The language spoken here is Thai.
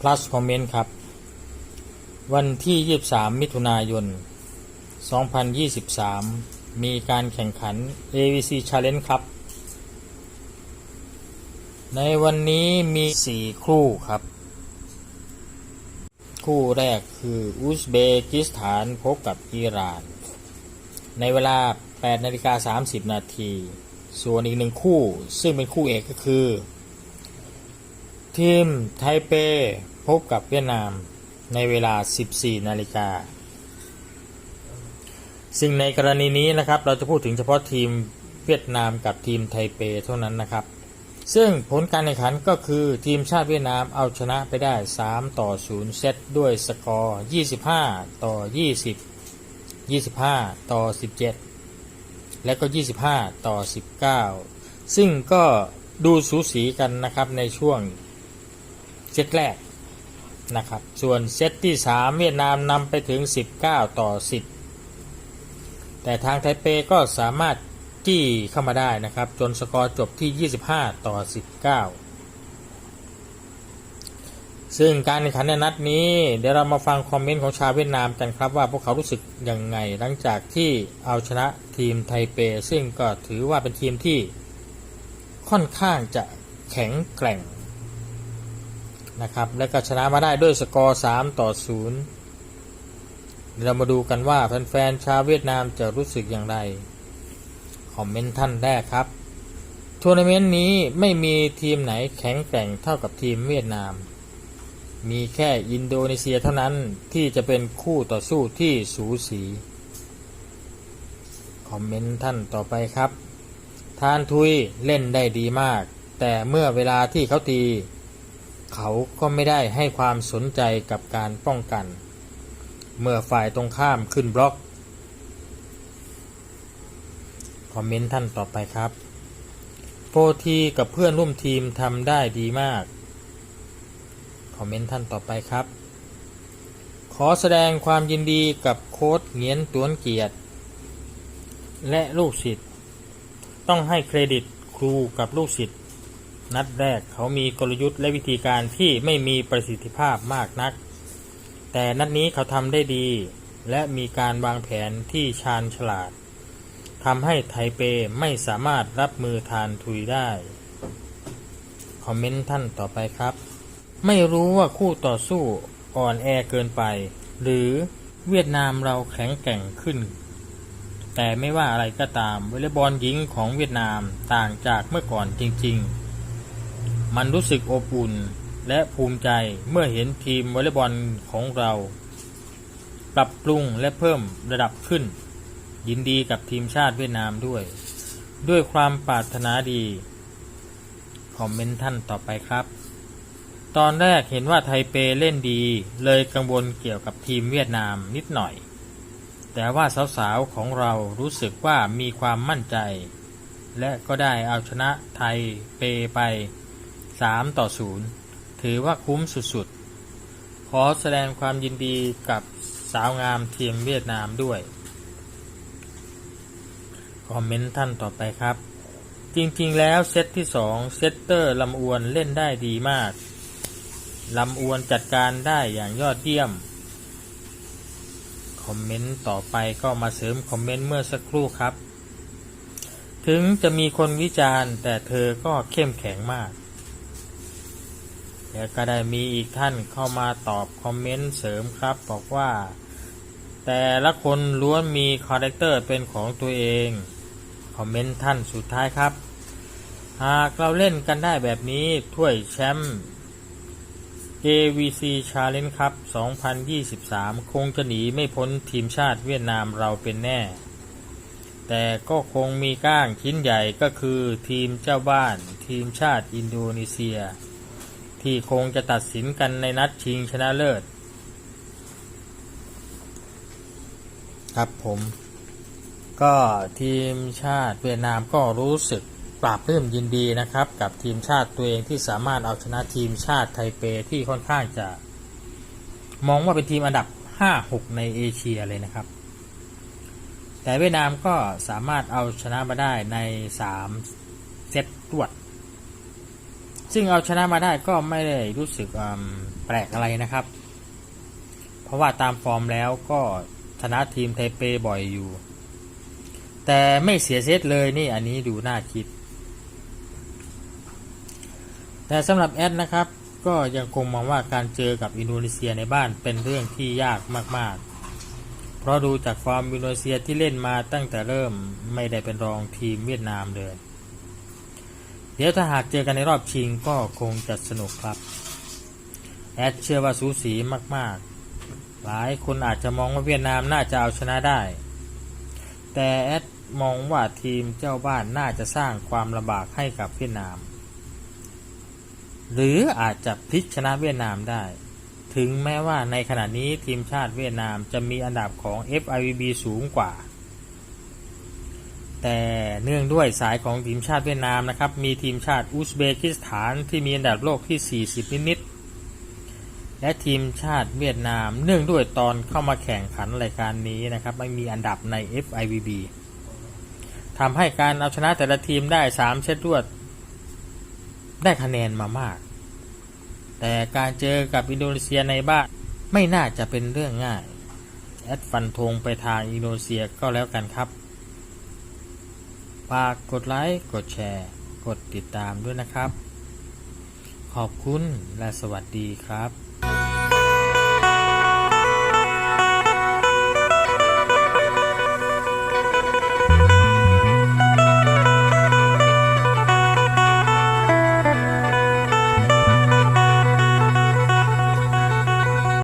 plus comment ครับ วันที่ 23 มิถุนายน 2023 มีการแข่งขัน AVC Challenge ครับ ในวันนี้มี 4 คู่ครับ คู่แรกคืออุซเบกิสถานพบกับอิหร่าน ในเวลา 8 นาฬิกา 30 นาที ส่วนอีกหนึ่งคู่ซึ่งเป็นคู่เอกก็คือ ทีมไทเปพบกับเวียดนามในเวลา 14 นาฬิกา ซึ่งในกรณีนี้นะครับเราจะพูดถึงเฉพาะทีมเวียดนามกับทีมไทเปเท่านั้นนะครับ ซึ่งผลการแข่งขันก็คือทีมชาติเวียดนามเอาชนะไปได้ 3 ต่อ 0 เซตด้วยสกอร์ 25 ต่อ 20 25 ต่อ 17 และก็ 25 ต่อ 19 ซึ่งก็ดูสูสีกันนะครับในช่วง เซตแรกนะครับ ส่วนเซตที่ 3 เวียดนามนำไปถึง 19 ต่อ 10 แต่ทางไทเปก็สามารถจี้เข้ามาได้นะครับ จนสกอร์จบที่ 25 ต่อ 19 ซึ่งการแข่งขันในนัดนี้ เดี๋ยวเรามาฟังคอมเมนต์ของชาวเวียดนามกันครับว่าพวกเขารู้สึกยังไง หลังจากที่เอาชนะทีมไทเป ซึ่งก็ถือว่าเป็นทีมที่ค่อนข้างจะแข็งแกร่ง นะครับ และก็ชนะมาได้ด้วยสกอร์ 3 ต่อ 0 เรามาดูกันว่าแฟนๆชาวเวียดนามจะรู้สึกอย่างไร คอมเมนต์ท่านแรกครับทัวร์นาเมนต์นี้ไม่มีทีมไหนแข็งแกร่งเท่ากับทีมเวียดนาม มีแค่อินโดนีเซียเท่านั้นที่จะเป็นคู่ต่อสู้ที่สูสี คอมเมนต์ท่านต่อไปครับ ทานทุยเล่นได้ดีมาก แต่เมื่อเวลาที่เขาตี เขาก็ไม่ได้ให้ความสนใจกับการป้องกัน เมื่อฝ่ายตรงข้ามขึ้นบล็อก คอมเมนต์ท่านต่อไปครับโฟทีกับเพื่อนร่วมทีมทำได้ดีมาก คอมเมนต์ท่านต่อไปครับ ขอแสดงความยินดีกับโค้ดเงียนตวนเกียรติ และลูกศิษย์ ต้องให้เครดิตครูกับลูกศิษย์ นัดแรกเขามีกลยุทธ์และวิธีการที่ไม่มีประสิทธิภาพมากนัก แต่นัดนี้เขาทำได้ดี และมีการวางแผนที่ชาญฉลาดทำให้ไทเปไม่สามารถรับมือทานทุยได้ คอมเมนต์ท่านต่อไปครับ ไม่รู้ว่าคู่ต่อสู้อ่อนแอเกินไป หรือเวียดนามเราแข็งแกร่งขึ้น แต่ไม่ว่าอะไรก็ตามวอลเลย์บอลหญิงของเวียดนามต่างจากเมื่อก่อนจริง ๆ มันรู้สึกอบอุ่นและภูมิใจเมื่อเห็นทีมวอลเลย์บอลของเรา ปรับปรุงและเพิ่มระดับขึ้น ยินดีกับทีมชาติเวียดนามด้วย ด้วยความปรารถนาดีคอมเมนต์ท่านต่อไปครับ ตอนแรกเห็นว่าไทเปเล่นดี เลยกังวลเกี่ยวกับทีมเวียดนามนิดหน่อย แต่ว่าสาวๆของเรารู้สึกว่ามีความมั่นใจ และก็ได้เอาชนะไทยเปไป 3 ต่อ 0 ถือว่าคุ้มสุดๆ ขอแสดงความยินดีกับสาวงามทีมเวียดนามด้วย คอมเมนต์ท่านต่อไปครับ จริงๆแล้วเซตที่สองเซตเตอร์ลำอวนเล่นได้ดีมาก ลำอวนจัดการได้อย่างยอดเยี่ยม คอมเมนต์ต่อไปก็มาเสริมคอมเมนต์เมื่อสักครู่ครับ ถึงจะมีคนวิจารณ์แต่เธอก็เข้มแข็งมาก แล้วก็ได้มีอีกท่านเข้ามาตอบคอมเมนต์เสริมครับ บอกว่า แต่ละคนล้วนมีคาแรคเตอร์เป็นของตัวเองคอมเมนต์ท่านสุดท้ายครับ หากเราเล่นกันได้แบบนี้ถ้วยแชมป์ AVC Challenge ครับ 2023 คงจะหนีไม่พ้นทีมชาติเวียดนามเราเป็นแน่ แต่ก็คงมีก้างชิ้นใหญ่ก็คือทีมเจ้าบ้านทีมชาติอินโดนีเซีย ที่คงจะตัดสินกันในนัดชิงชนะเลิศ ครับผม ก็ทีมชาติเวียดนามก็รู้สึกปราบปลื้มยินดีนะครับ กับทีมชาติตัวเองที่สามารถเอาชนะทีมชาติไทเปที่ค่อนข้างจะ มองว่าเป็นทีมอันดับ 5-6 ในเอเชียเลยนะครับ แต่เวียดนามก็สามารถเอาชนะมาได้ใน 3 เซตรวด ซึ่งเอาชนะมาได้ก็ไม่ได้รู้สึกแปลกอะไรนะครับ เพราะว่าตามฟอร์มแล้วก็ชนะทีมไทเปบ่อยอยู่ แต่ไม่เสียเซตเลยนี่อันนี้ดูน่าคิด แต่สำหรับแอดนะครับ ก็ยังคงมองว่าการเจอกับอินโดนีเซียในบ้านเป็นเรื่องที่ยากมาก ๆ เพราะดูจากฟอร์มอินโดนีเซียที่เล่นมาตั้งแต่เริ่มไม่ได้เป็นรองทีมเวียดนามเลย เดี๋ยวถ้าหากเจอกันในรอบชิงก็คงจะสนุกครับ แอดเชื่อว่าสูสีมากๆ หลายคนอาจจะมองว่าเวียดนามน่าจะเอาชนะได้ แต่แอดมองว่าทีมเจ้าบ้านน่าจะสร้างความลำบากให้กับเวียดนาม หรืออาจจะพลิกชนะเวียดนามได้ ถึงแม้ว่าในขณะนี้ทีมชาติเวียดนามจะมีอันดับของ FIVB สูงกว่า แต่เนื่องด้วยสายของทีมชาติเวียดนามนะครับ มีทีมชาติอุซเบกิสถานที่มีอันดับโลกที่ 40 นิดๆ และทีมชาติเวียดนาม เนื่องด้วยตอนเข้ามาแข่งขันรายการนี้นะครับ ไม่มีอันดับใน FIVB ทำให้การเอาชนะแต่ละทีมได้ 3 เซตรวด ได้คะแนนมามาก แต่การเจอกับอินโดนีเซียในบ้านไม่น่าจะเป็นเรื่องง่าย แอดฟันธงไปทางอินโดนีเซียก็แล้วกันครับ ฝากกดไลค์กดแชร์ กดติดตามด้วยนะครับ ขอบคุณและสวัสดีครับ